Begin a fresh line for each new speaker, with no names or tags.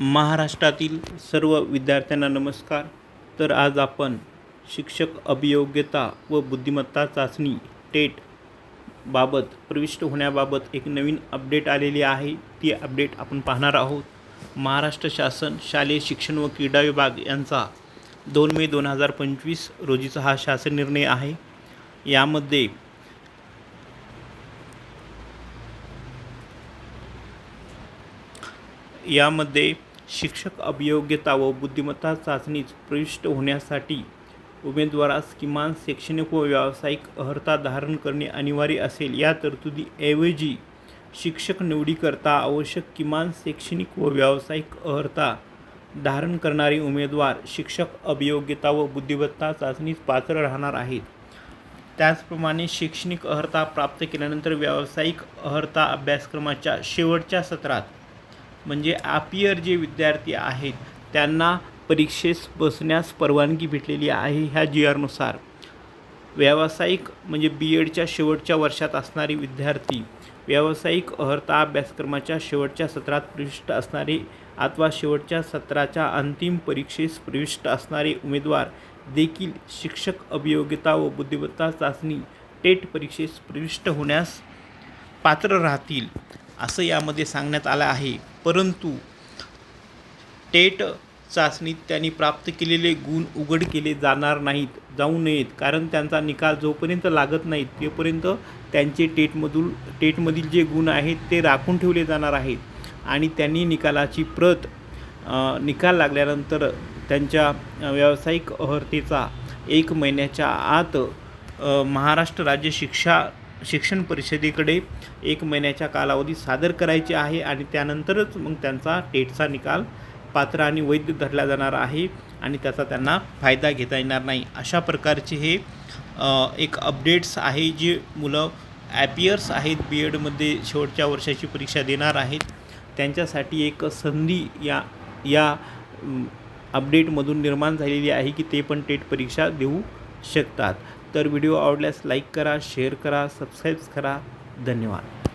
महाराष्ट्रातील सर्व विद्यार्थ्यांना नमस्कार. तर आज आपण शिक्षक अभियोग्यता व बुद्धिमत्ता चाचणी टेट बाबत प्रविष्ट होण्याबाबत एक नवीन अपडेट आलेली आहे. ती अपडेट आपण पाहणार आहोत. महाराष्ट्र शासन शालेय शिक्षण व क्रीडा विभाग यांचा दोन मे दोन हजार पंचवीस रोजीचा हा शासन निर्णय आहे. यामध्ये यामध्ये शिक्षक अभियोग्यता व बुद्धिमत्ता चाचणीत प्रविष्ट होण्यासाठी उमेदवारास किमान शैक्षणिक व व्यावसायिक अर्हता धारण करणे अनिवार्य असेल. या तरतुदीऐवजी शिक्षक निवडीकरता आवश्यक किमान शैक्षणिक व व्यावसायिक अर्हता धारण करणारे उमेदवार शिक्षक अभियोग्यता व बुद्धिमत्ता चाचणीस पात्र राहणार आहेत. त्याचप्रमाणे शैक्षणिक अर्हता प्राप्त केल्यानंतर व्यावसायिक अर्हता अभ्यासक्रमाच्या शेवटच्या सत्रात म्हणजे आपियर जे विद्यार्थी आहेत त्यांना परीक्षेस बसण्यास परवानगी भेटलेली आहे ह्या जी आरनुसार व्यावसायिक म्हणजे बी एडच्या शेवटच्या वर्षात असणारे विद्यार्थी व्यावसायिक अर्हता अभ्यासक्रमाच्या शेवटच्या सत्रात प्रविष्ट असणारे अथवा शेवटच्या सत्राच्या अंतिम परीक्षेस प्रविष्ट असणारे उमेदवार देखील शिक्षक अभियोग्यता व बुद्धिमत्ता चाचणी टेट परीक्षेस प्रविष्ट होण्यास पात्र राहतील. असं यामध्ये सांगण्यात आलं आहे. परंतु टेट चाचणीत त्यांनी प्राप्त केलेले गुण उघड केले जाणार नाहीत जाऊ नयेत. कारण त्यांचा निकाल जोपर्यंत लागत नाहीत तोपर्यंत त्यांचे टेटमधून टेटमधील जे गुण आहेत ते राखून ठेवले जाणार आहेत. आणि त्यांनी निकालाची प्रत निकाल लागल्यानंतर त्यांच्या व्यावसायिक अर्हतेचा एक महिन्याच्या आत महाराष्ट्र राज्य शिक्षा शिक्षण परिषदेकडे एक महिन्याच्या कालावधीत सादर करायचे आहे आणि त्यानंतरच मग त्यांचा टेटचा निकाल पात्र आणि वैध धरला जाणार आहे आणि त्याचा त्यांना फायदा घेता येणार नाही. अशा प्रकारचे हे एक अपडेट्स आहे जे मुलं ॲपियर्स आहेत बी एडमध्ये शेवटच्या वर्षाची परीक्षा देणार आहेत. त्यांच्यासाठी एक संधी या या अपडेटमधून निर्माण झालेली आहे की ते पण टेट परीक्षा देऊ शकतात. तर व्हिडिओ आवडल्यास लाईक करा शेअर करा सबस्क्राईब करा. धन्यवाद.